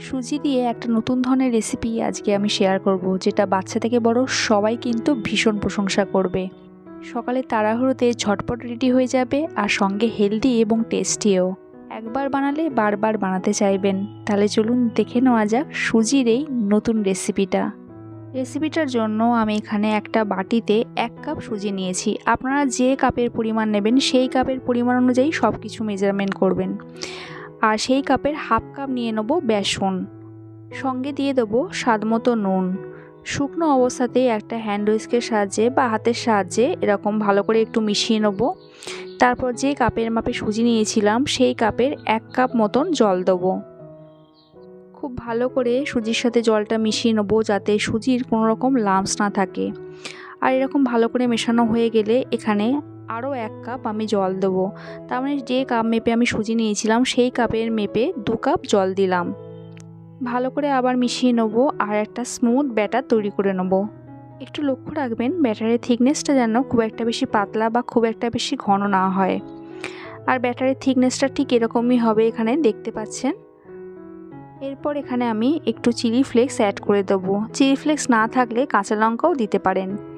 সুজি দিয়ে একটা নতুন ধরনের রেসিপি আজকে আমি শেয়ার করব, যেটা বাচ্চা থেকে বড় সবাই কিন্তু ভীষণ প্রশংসা করবে। সকালে তাড়াহুড়োতে ঝটপট রেডি হয়ে যাবে আর সঙ্গে হেলদি এবং টেস্টিও একবার বানালে বারবার বানাতে চাইবেন। তাহলে চলুন দেখে নেওয়া যাক সুজির এই নতুন রেসিপিটা রেসিপিটার জন্য আমি এখানে একটা বাটিতে এক কাপ সুজি নিয়েছি। আপনারা যে কাপের পরিমাণ নেবেন, সেই কাপের পরিমাণ অনুযায়ী সব কিছু মেজারমেন্ট করবেন। আর সেই কাপের হাফ কাপ নিয়ে নেব বেসন। সঙ্গে দিয়ে দেবো স্বাদ মতো নুন। শুকনো অবস্থাতেই একটা হ্যান্ড উইস্কের সাহায্যে বা হাতের সাহায্যে এরকম ভালো করে একটু মিশিয়ে নেব। তারপর যে কাপের মাপে সুজি নিয়েছিলাম, সেই কাপের এক কাপ মতন জল দেবো। খুব ভালো করে সুজির সাথে জলটা মিশিয়ে নেব যাতে সুজির কোনো রকম লাম্পস না থাকে। আর এরকম ভালো করে মেশানো হয়ে গেলে এখানে আরও এক কাপ আমি জল দেবো। তার মানে যে কাপ মেপে আমি সুজি নিয়েছিলাম, সেই কাপের মেপে দু কাপ জল দিলাম। ভালো করে আবার মিশিয়ে নেব আর একটা স্মুথ ব্যাটার তৈরি করে নেব। একটু লক্ষ্য রাখবেন, ব্যাটারের থিকনেসটা যেন খুব একটা বেশি পাতলা বা খুব একটা বেশি ঘন না হয়। আর ব্যাটারের থিকনেসটা ঠিক এরকমই হবে এখানে, দেখতে পাচ্ছেন? এরপর এখানে আমি একটু চিলি ফ্লেক্স অ্যাড করে দেবো। চিলি ফ্লেক্স না থাকলে কাঁচা লঙ্কাও দিতে পারেন।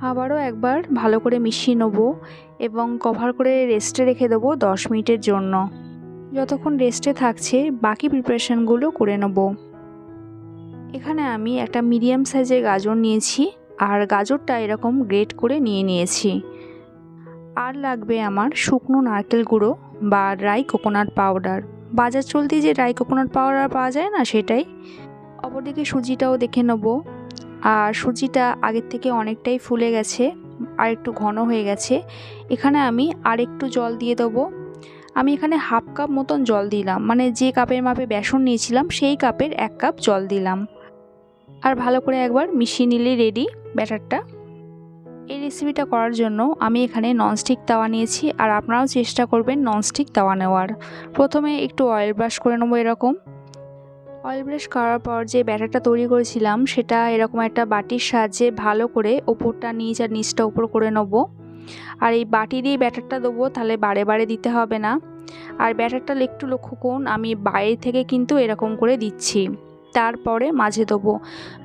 আবারও একবার ভালো করে মিশিয়ে নেব এবং কভার করে রেস্টে রেখে দেবো দশ মিনিটের জন্য। যতক্ষণ রেস্টে থাকছে, বাকি প্রিপারেশানগুলো করে নেব। এখানে আমি একটা মিডিয়াম সাইজের গাজর নিয়েছি, আর গাজরটা এরকম গ্রেট করে নিয়ে নিয়েছি। আর লাগবে আমার শুকনো নারকেল গুঁড়ো বা ড্রাই কোকোনাট পাউডার বাজার চলতি যে ড্রাই কোকোনাট পাউডার পাওয়া যায় না সেটাই। অপরদিকে সুজিটাও দেখে নেব। আর সুজিটা আগের থেকে অনেকটাই ফুলে গেছে, আর একটু ঘন হয়ে গেছে। এখানে আমি আর একটু জল দিয়ে দেবো। আমি এখানে হাফ কাপ মতন জল দিলাম মানে যে কাপের মাপে বেসন নিয়েছিলাম, সেই কাপের এক কাপ জল দিলাম। আর ভালো করে একবার মিশিয়ে নিলে রেডি ব্যাটারটা। এই রেসিপিটা করার জন্য আমি এখানে ননস্টিক তাওয়া নিয়েছি, আর আপনারাও চেষ্টা করবেন ননস্টিক তাওয়া নেওয়ার। প্রথমে একটু অয়েল ব্রাশ করে নেব এরকম। অয়েল ব্রাশ করার পর যে ব্যাটারটা তৈরি করেছিলাম, সেটা এরকম একটা বাটির সাহায্যে ভালো করে ওপরটা নিচ আর নিচটা ওপর করে নেব। আর এই বাটি দিয়ে ব্যাটারটা দেবো, তাহলে বারে বারে দিতে হবে না। আর ব্যাটারটা একটু লক্ষ্য করুন, আমি বাইরে থেকে কিন্তু এরকম করে দিচ্ছি। তারপরে মাঝে দেবো।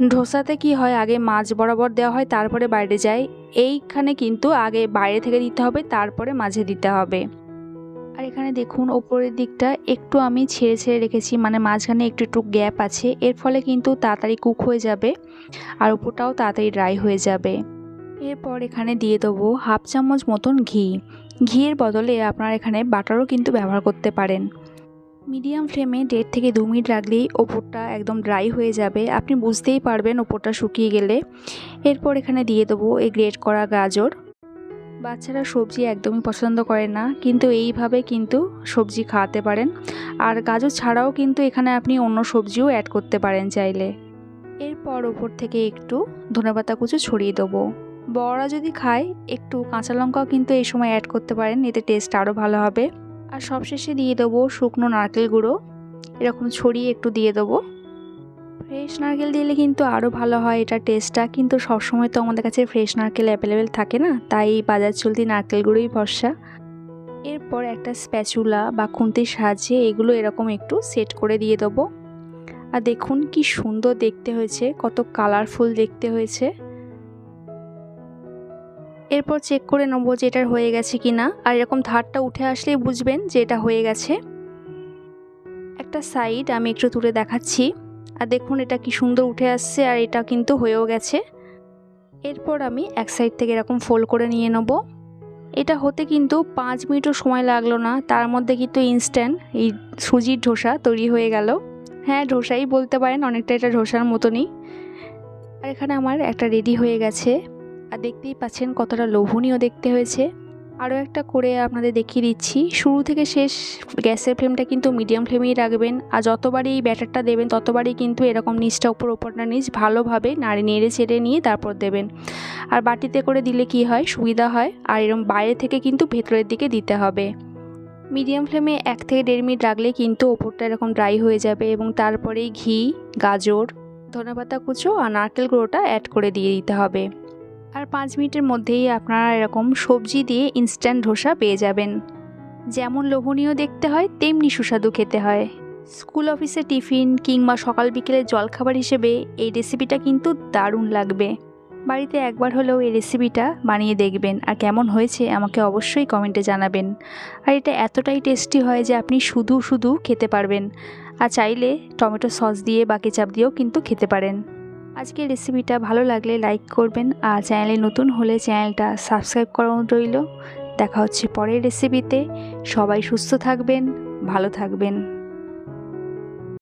ধোসাতে কি হয়, আগে মাছ বরাবর দেওয়া হয়, তারপরে বাইরে যায় এইখানে কিন্তু আগে বাইরে থেকে দিতে হবে, তারপরে মাঝে দিতে হবে। আর এখানে দেখুন, ওপরের দিকটা একটু আমি ছেড়ে ছেড়ে রেখেছি মানে মাঝখানে একটু একটু গ্যাপ আছে। এর ফলে কিন্তু তাড়াতাড়ি কুক হয়ে যাবে আর ওপরটাও তাড়াতাড়ি ড্রাই হয়ে যাবে। এরপর এখানে দিয়ে দেবো হাফ চামচ মতন ঘি। ঘিয়ের বদলে আপনারা এখানে বাটারও কিন্তু ব্যবহার করতে পারেন। মিডিয়াম ফ্লেমে দেড় থেকে দু মিনিট রাখলেই ওপরটা একদম ড্রাই হয়ে যাবে। আপনি বুঝতেই পারবেন ওপরটা শুকিয়ে গেলে। এরপর এখানে দিয়ে দেবো এই গ্রেট করা গাজর। বাচ্চারা সবজি একদমই পছন্দ করে না, কিন্তু এইভাবে কিন্তু সবজি খাওয়াতে পারেন। আর গাজর ছাড়াও কিন্তু এখানে আপনি অন্য সবজিও অ্যাড করতে পারেন চাইলে। এরপর ওপর থেকে একটু ধনেপাতা কুচো ছড়িয়ে দেবো। বড়রা যদি খায় একটু কাঁচা লঙ্কাও কিন্তু এই সময় অ্যাড করতে পারেন, এতে টেস্ট আরও ভালো হবে। আর সবশেষে দিয়ে দেবো শুকনো নারকেল গুঁড়ো। এরকম ছড়িয়ে একটু দিয়ে দেবো। ফ্রেশ নারকেল দিলে কিন্তু আরও ভালো হয় এটা টেস্টটা কিন্তু সবসময় তো আমাদের কাছে ফ্রেশ নারকেল অ্যাভেলেবেল থাকে না, তাই বাজার চলতি নারকেলগুলোই ভরসা। এরপর একটা স্প্যাচুলা বা খুন্তির সাহায্যে এগুলো এরকম একটু সেট করে দিয়ে দেবো। আর দেখুন কি সুন্দর দেখতে হয়েছে, কত কালারফুল দেখতে হয়েছে। এরপর চেক করে নেব যে এটার হয়ে গেছে কি না আর এরকম ধারটা উঠে আসলেই বুঝবেন যে এটা হয়ে গেছে। একটা সাইড আমি একটু তুলে দেখাচ্ছি। আর দেখুন এটা কি সুন্দর উঠে আসছে আর এটা কিন্তু হয়েও গেছে। এরপর আমি এক সাইড থেকে এরকম ফোল্ড করে নিয়ে নেব। এটা হতে কিন্তু পাঁচ মিনিটও সময় লাগল না, তার মধ্যে কিন্তু ইনস্ট্যান্ট এই সুজির ধোসা তৈরি হয়ে গেল। হ্যাঁ ধোসাই বলতে পারেন, অনেকটা এটা ধোসার মতনই। আর এখানে আমার একটা রেডি হয়ে গেছে। আর দেখতেই পাচ্ছেন কতটা লোভনীয় দেখতে হয়েছে। আরও একটা করে আপনাদের দেখিয়ে দিচ্ছি। শুরু থেকে শেষ গ্যাসের ফ্লেমটা কিন্তু মিডিয়াম ফ্লেমেই রাখবেন। আর যতবারই এই ব্যাটারটা দেবেন, ততবারই কিন্তু এরকম নিচটা উপর ওপরটা নিচ ভালোভাবে নাড়ি নেড়ে চেড়ে নিয়ে তারপর দেবেন। আর বাটিতে করে দিলে কি হয়? সুবিধা হয়। আর এরকম বাইরে থেকে কিন্তু ভেতরের দিকে দিতে হবে। মিডিয়াম ফ্লেমে এক থেকে দেড় মিনিট রাখলে কিন্তু ওপরটা এরকম ড্রাই হয়ে যাবে এবং তারপরেই ঘি, গাজর, ধনেপাতা কুচো আর নারকেল গুঁড়োটা অ্যাড করে দিয়ে দিতে হবে। আর পাঁচ মিনিটের মধ্যেই আপনারা এরকম সবজি দিয়ে ইনস্ট্যান্ট ধোসা পেয়ে যাবেন। যেমন লোভনীয় দেখতে হয়, তেমনি সুস্বাদু খেতে হয়। স্কুল অফিসে টিফিন কিংবা সকাল বিকেলে জলখাবার হিসেবে এই রেসিপিটা কিন্তু দারুণ লাগবে। বাড়িতে একবার হলেও এই রেসিপিটা বানিয়ে দেখবেন। আর কেমন হয়েছে আমাকে অবশ্যই কমেন্টে জানাবেন। আর এটা এতটাই টেস্টি হয় যে আপনি শুধু শুধু খেতে পারবেন। আর চাইলে টমেটো সস দিয়ে বা কেচাপ দিয়েও কিন্তু খেতে পারেন। আজকের রেসিপিটা ভালো লাগলে লাইক করবেন আর চ্যানেলে নতুন হলে চ্যানেলটা সাবস্ক্রাইব করানো রইল। দেখা হচ্ছে পরের রেসিপিতে সবাই সুস্থ থাকবেন, ভালো থাকবেন।